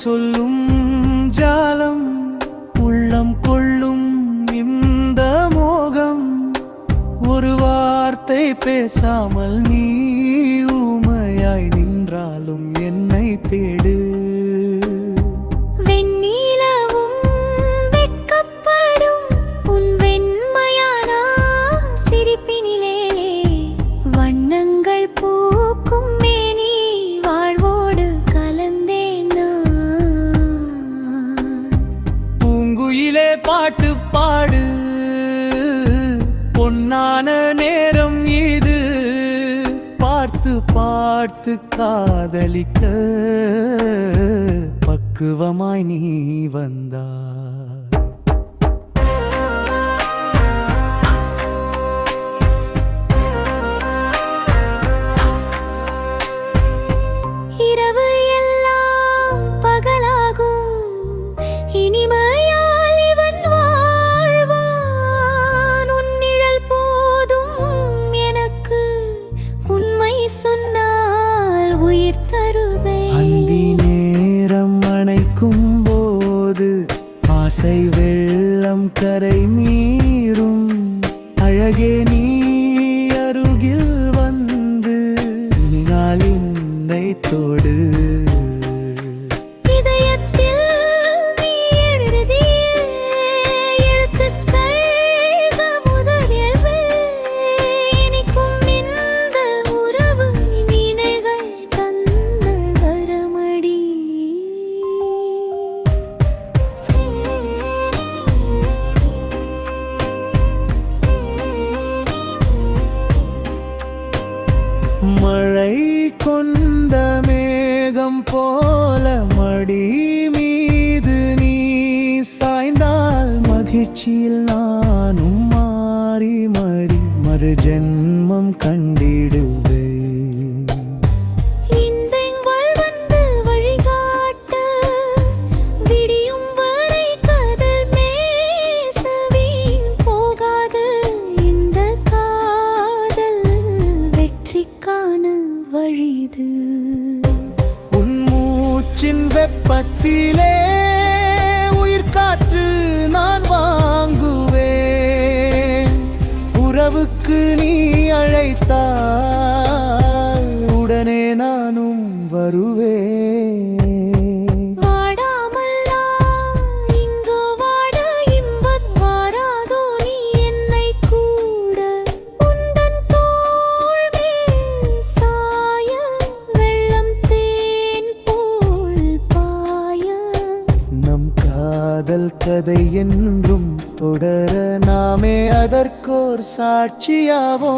சொல்லும் ஜாலம் உள்ளம் கொள்ளும் இந்த மோகம். ஒரு வார்த்தை பேசாமல் நீ ஊமையாய் நின்றாலும் என்னை தேடி பார்த்து காதலிக்க பக்குவமாய் நீ வந்தா இருக்கும் போது ஆசை வெள்ளம் கரை மீறும். அழகே போல மடி மீது நீ சாய்ந்தால் மகிழ்ச்சியில் நானும் மாறி மாறி மறு ஜென்மம் கண்டிடுவே வழிது. மூச்சின் வெப்பத்திலே உயிர் காற்று நான் வாங்குவேன். உறவுக்கு நீ அழைத்தார் காதல் கதை என்றும் தொடர நாமே அதற்கோர் சாட்சியாவோம்.